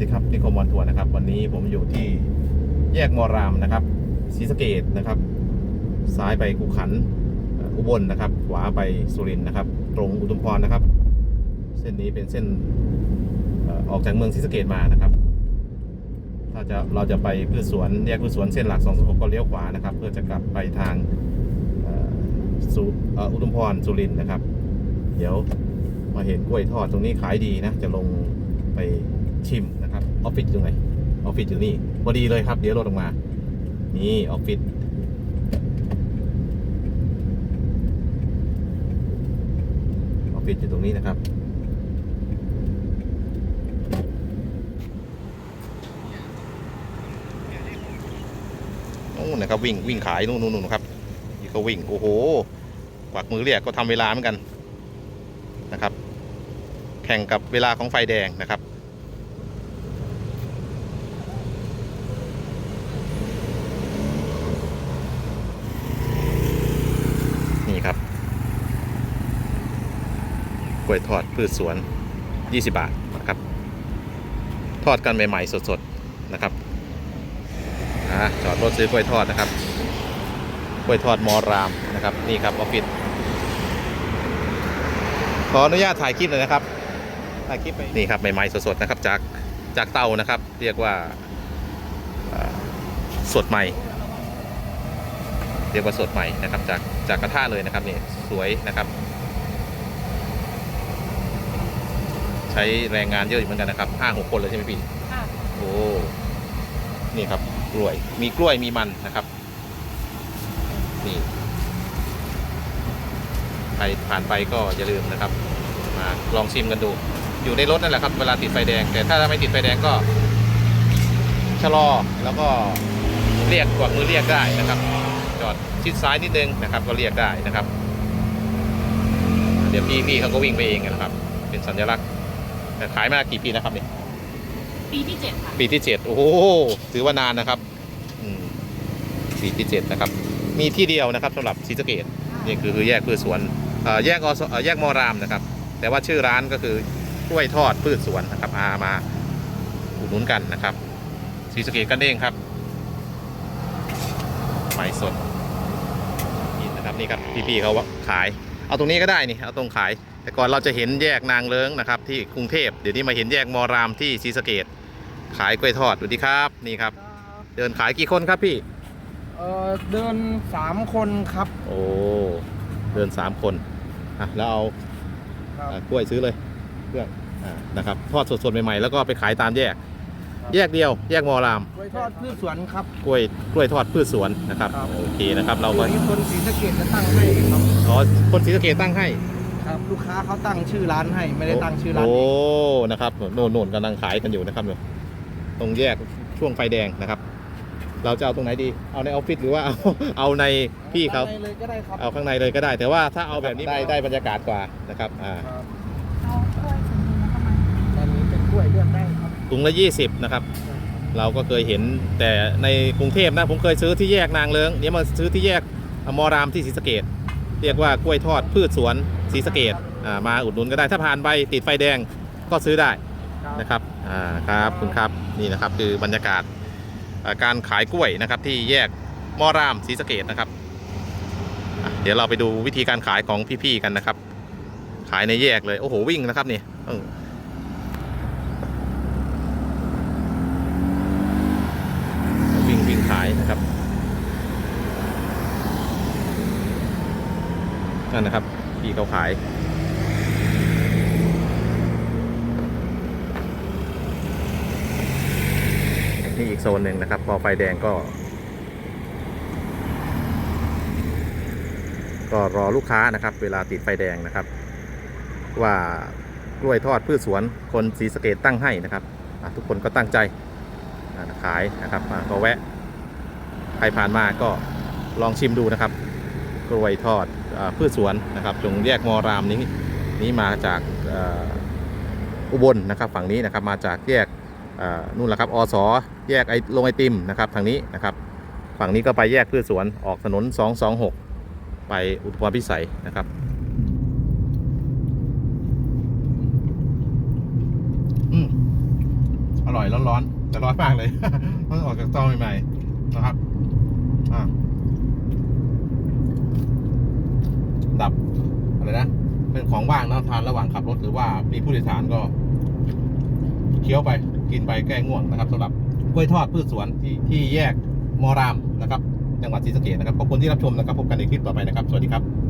ดีครับนิคมวันทัวร์นะครับ วันนี้ผมอยู่ที่แยกมอรามนะครับศรีสะเกดนะครับ ซ้ายไปกุขันอุบลนะครับ ขวาไปสุรินทร์นะครับ ตรงอุทุมพรนะครับ เส้นนี้เป็นเส้นออกจากเมืองศรีสะเกดมานะครับ ถ้าจะเราจะไปพืชสวนแยกพืชสวนเส้นหลัก226ก็เลี้ยวขวานะครับ เพื่อจะกลับไปทางเอ่อสุเอ่ออุทุมพรสุรินทร์นะครับ เดี๋ยวมาเห็นกล้วยทอดตรงนี้ขายดีนะ จะลงไปชิมนะครับ ออฟฟิศอยู่ไหนออฟฟิศอยู่นี่พอดีเลยครับเดี๋ยวรถออกมา นี่ออฟฟิศออฟฟิศอยู่ตรงนี้นะครับนู่นนะครับวิ่งวิ่งขายนู่นนู่นครับนี่ก็วิ่งโอ้โหกวักมือเรียกก็ทำเวลาเหมือนกันนะครับ แข่งกับเวลาของไฟแดงนะครับ นี่ครับก ล้วยทอดพืชสวน 20 บาทนะครับ ทอดกันใหม่ๆสดๆนะครับอะจอดรถซื้อกล้วยทอดนะครับกล้วยทอดมอรามนะครับนี่ครับออฟฟิศขออนุญาตถ่ายคลิปหน่อยนะครับถ่ายคลิปไปนี่ครับใหม่ๆสดๆนะครับจากจากเตานะครับ เรียกว่าสดใหม่ เรียกว่าสดใหม่นะครับ จากจากกระทะเลยนะครับนี่สวยนะครับ ใช้แรงงานเยอะอยู่เหมือนกันนะครับห้าหกคนเลยใช่ไหมพี่ค่ะโอ้นี่ครับกล้วยมีกล้วยมีมันนะครับ นี่ใครผ่านไปก็อย่าลืมนะครับ มาลองชิมกันดู อยู่ในรถนั่นแหละครับ เวลาติดไฟแดง แต่ถ้าไม่ติดไฟแดงก็ชะลอแล้วก็เรียกกวักมือเรียกได้นะครับ จอดชิดซ้ายนิดนึงนะครับ ก็เรียกได้นะครับ เดี๋ยวพี่พี่เขาก็วิ่งไปเองนะครับ เป็นสัญลักษณ์แต่ ขายมากี่ปีนะครับเนี่ยปีที่เจ็ดค่ะ ปีที่เจ็ดโอ้โหถือว่านานนะครับอืมปีที่เจ็ดนะครับ มีที่เดียวนะครับสำหรับศรีสะเกดนี่คือคือแยกพืชสวนเอ่อแยกอสเอ่อแยกมอรามนะครับ แต่ว่าชื่อร้านก็คือกล้วยทอดพืชสวนนะครับอามาอุดหนุนกันนะครับศรีสะเกดกันเองครับไม้สดนี่นะครับนี่ครับพี่ๆเขาขาย เอาตรงนี้ก็ได้นี่เอาตรงขาย แต่ก่อนเราจะเห็นแยกนางเลิ้งนะครับที่กรุงเทพเดี๋ยวนี้มาเห็นแยกมอรามที่ศรีสะเกดขายกล้วยทอดดูดีครับนี่ครับ เดินขายกี่คนครับพี่เออเดินสามคนครับ โอ้เดินสามคนอะแล้วเอาครับ อะกล้วยซื้อเลยเครื่องอ่านะครับทอดสดๆใหม่ๆแล้วก็ไปขายตามแยกครับ แยกเดียว แยกมอรามกล้วยทอดพืชสวนครับกล้วยกล้วยทอดพืชสวนนะครับครับ โอเคนะครับ เราก็ตัวนี้คนศรีสะเกดจะตั้งให้ครับอ๋อคนศรีสะเกดตั้งให้ครับ ลูกค้าเขาตั้งชื่อร้านให้ไม่ได้ตั้งชื่อร้านโอ้เองนะครับโน่นโน่นกำลังขายกันอยู่นะครับเนี่ยตรงแยกช่วงไฟแดงนะครับ เราจะเอาตรงไหนดีเอาในออฟฟิศหรือว่าเอาเอาในพี่เขาข้งในเลยก็ได้ครับเอาข้างในเลยก็ได้ แต่ว่าถ้าเอาแบบนี้ได้ได้บรรยากาศกว่านะครับอ่า ครับ ถุงละ 20 นะครับ เราก็เคยเห็นแต่ในกรุงเทพนะ ผมเคยซื้อที่แยกนางเลิงเดี๋ยวมาซื้อที่แยกมอรามที่ศรีสะเกดเรียกว่ากล้วยทอดพืชสวนศรีสะเกดอ่ามาอุดหนุนก็ได้ถ้าผ่านไปติดไฟแดงก็ซื้อได้ครับนะครับอ่าครับคุณครับนี่นะครับคือบรรยากาศอ่าการขายกล้วยนะครับที่แยกมอรามศรีสะเกดนะครับอะเดี๋ยวเราไปดูวิธีการขายของพี่ๆกันนะครับ ขายในแยกเลยโอ้โหวิ่งนะครับนี่เออวิ่งวิ่งขายนะครับ นั่นนะครับพี่เขาขาย นี่อีกโซนหนึ่งนะครับ พอไฟแดงก็ ก็รอลูกค้านะครับ เวลาติดไฟแดงนะครับ ว่ากล้วยทอดพืชสวนคนสีสเกตตั้งให้นะครับทุกคนก็ตั้งใจขายนะครับอะก็แวะใครผ่านมาก็ลองชิมดูนะครับ กล้วยทอด พืชสวนนะครับตรงแยกมอรามนี้นี้มาจากอุบลนะครับฝั่งนี้นะครับมาจากแยกนู่นแหละครับอสแยกไอลงไอติมนะครับทางนี้นะครับฝั่งนี้ก็ไปแยกพืชสวนออกถนน 226 ไปอุทุมพรพิสัยนะครับอืมอร่อยร้อนๆแต่ร้อนมากเลยเพิ่งออกจากเตาใหม่ๆนะครับอะ ดับอะไรนะเป็นของว่างนะทานระหว่างขับรถหรือว่ามีผู้โดยสารก็เคี้ยวไปกินไปแก้ง่วงนะครับสำหรับกล้วยทอดพืชสวนที่ที่แยกมอรามนะครับ จังหวัดศรีสะเกษนะครับขอบคุณที่รับชมนะครับพบกันในคลิปต่อไปนะครับ สวัสดีครับ